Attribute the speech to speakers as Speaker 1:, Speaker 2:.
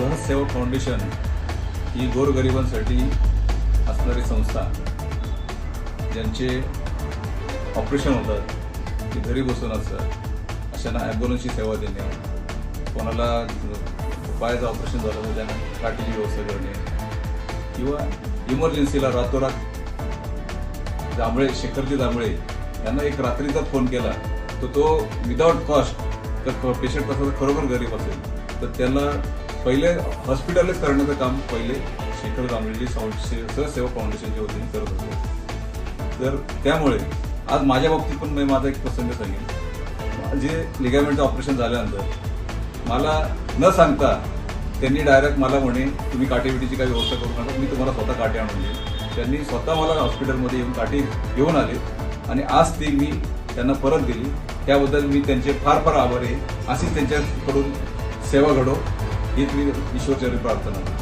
Speaker 1: स्वयंसेवक फाउंडेशन ही गोरगरिबांसाठी असणारी संस्था ज्यांचे ऑपरेशन होतात ते घरी बसून असतात. अशांना ॲम्ब्युलन्सची सेवा देणे कोणाला पायाचं ऑपरेशन झालं तर त्यांना काठीची व्यवस्था करणे किंवा इमर्जन्सीला रातोरात जांभळे शेखरजी जांभळे यांना एक रात्रीचा फोन केला तर तो विदाउट कॉस्ट तर पेशंट कसं खरोखर गरीब असेल तर त्याला पहिले हॉस्पिटलच करण्याचं काम पहिले शेखर जांभळेजी सहसेवा फाउंडेशनच्या वतीने करत होते. तर त्यामुळे आज माझ्या बाबतीत पण मी माझा एक प्रसंग सांगेन. जे लिगामेंटचं ऑपरेशन झाल्यानंतर मला न सांगता त्यांनी डायरेक्ट मला म्हणे तुम्ही काठीबिटीची काही व्यवस्था करू नका मी तुम्हाला स्वतः काठी आणून देईन. त्यांनी स्वतः मला हॉस्पिटलमध्ये येऊन काठी घेऊन आले आणि आज ती मी त्यांना परत दिली. त्याबद्दल मी त्यांचे फार फार आभारी आहे. अशीच त्यांच्याकडून सेवा घडो हीच मी ईश्वरचरणी प्रार्थना करतो